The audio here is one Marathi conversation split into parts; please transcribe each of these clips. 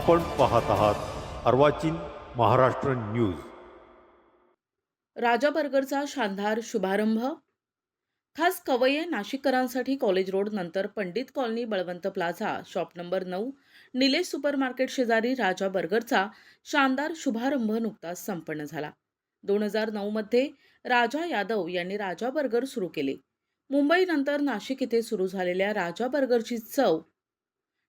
आपण पाहत आहात अर्वाचीन महाराष्ट्र न्यूज. राजा बर्गरचा शानदार शुभारंभ. खास कवये नाशिककरांसाठी कॉलेज रोड नंतर Pandit colony Balwant plaza shop number नऊ निलेश सुपर मार्केट शेजारी राजा बर्गरचा शानदार शुभारंभ नुकताच संपन्न झाला. दोन हजार नऊमध्ये राजा यादव यांनी राजा बर्गर सुरू केले. मुंबईनंतर नाशिक येथे सुरू झालेल्या राजा बर्गरची चव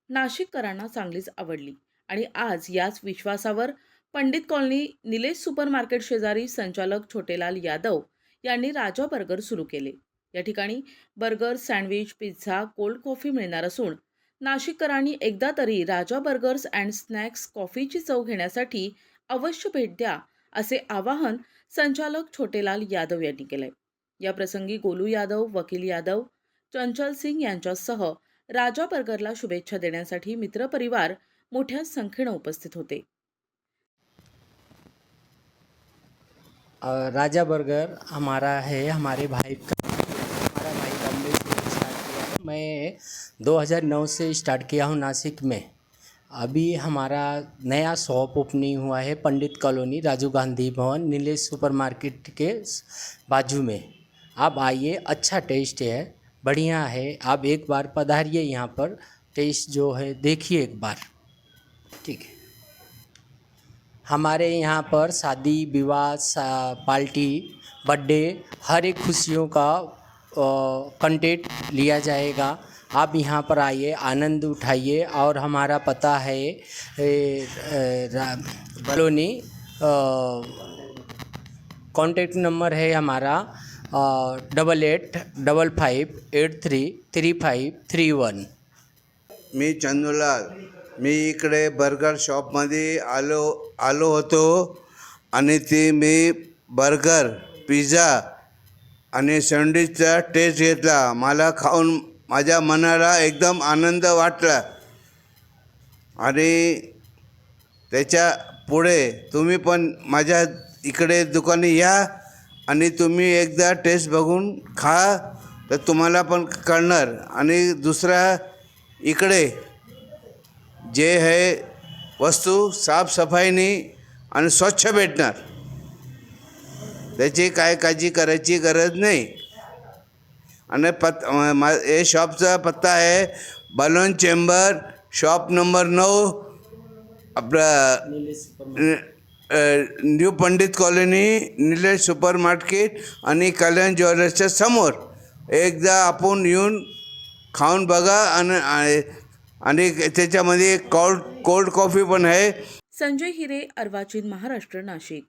नाशिककरांना चांगलीच आवडली. आणि आज याच विश्वासावर Pandit colony Nilesh super market शेजारी संचालक छोटेलाल यादव यांनी राजा बर्गर सुरू केले. या ठिकाणी burger sandwich pizza cold coffee मिळणार असून नाशिककरांनी एकदा तरी राजा बर्गर्स अँड स्नॅक्स कॉफीची चव घेण्यासाठी अवश्य भेट द्या असे आवाहन संचालक छोटेलाल यादव यांनी केलंय. या प्रसंगी गोलू यादव वकील यादव चंचल सिंग यांच्यासह राजा बर्गरला शुभेच्छा देण्यासाठी मित्रपरिवार मोठ्या संख्येनं उपस्थित होते. राजा बर्गर हमारा है, हमारे भाई का, हमारा भाई बम्बई से स्टार्ट किया मैं 2009 से स्टार्ट किया हूँ नासिक में। अभी हमारा नया शॉप ओपनिंग हुआ है Pandit colony Rajiv Gandhi Bhavan, Nilesh super market के बाजू में। आप आइए अच्छा टेस्ट है, बढ़िया है। आप एक बार पधारिए यहाँ पर टेस्ट जो है, देखिए एक बार। ठीक है। हमारे यहाँ पर शादी, विवाह, सा- पार्टी, बर्थडे हर एक खुशियों का कंटेंट लिया जाएगा। आप यहाँ पर आइए, आनंद उठाइए और हमारा पता है कॉलोनी कॉन्टेक्ट नंबर है हमारा double eight double five eight three three five three one मी चंदूलाल। मी इकडे बर्गर शॉपमध्ये आलो आलो होतो आणि ते मी बर्गर पिझ्झा आणि सँडविचचा टेस्ट घेतला. मला खाऊन माझ्या मनाला एकदम आनंद वाटला. आणि त्याच्या पुढे तुम्ही पण माझ्या इकडे दुकानी या आणि तुम्ही एकदा टेस्ट बघून खा तर तुम्हाला पण कळणार. आणि दुसरा इकडे जे आहे वस्तू साफसफाईनी आणि स्वच्छ भेटणार त्याची काय काळजी करायची गरज नाही आणि पत मा हे शॉपचा पत्ता आहे बलून चेंबर शॉप नंबर नऊ आपलं new Pandit colony Nilesh super market आणि कल्याण ज्वेलर्सच्या समोर एकदा आपण येऊन खाऊन बघा आणि- आणि त्याच्यामध्ये कोल्ड कोल्ड कॉफी पण आहे. संजय हिरे अर्वाचीन महाराष्ट्र नाशिक.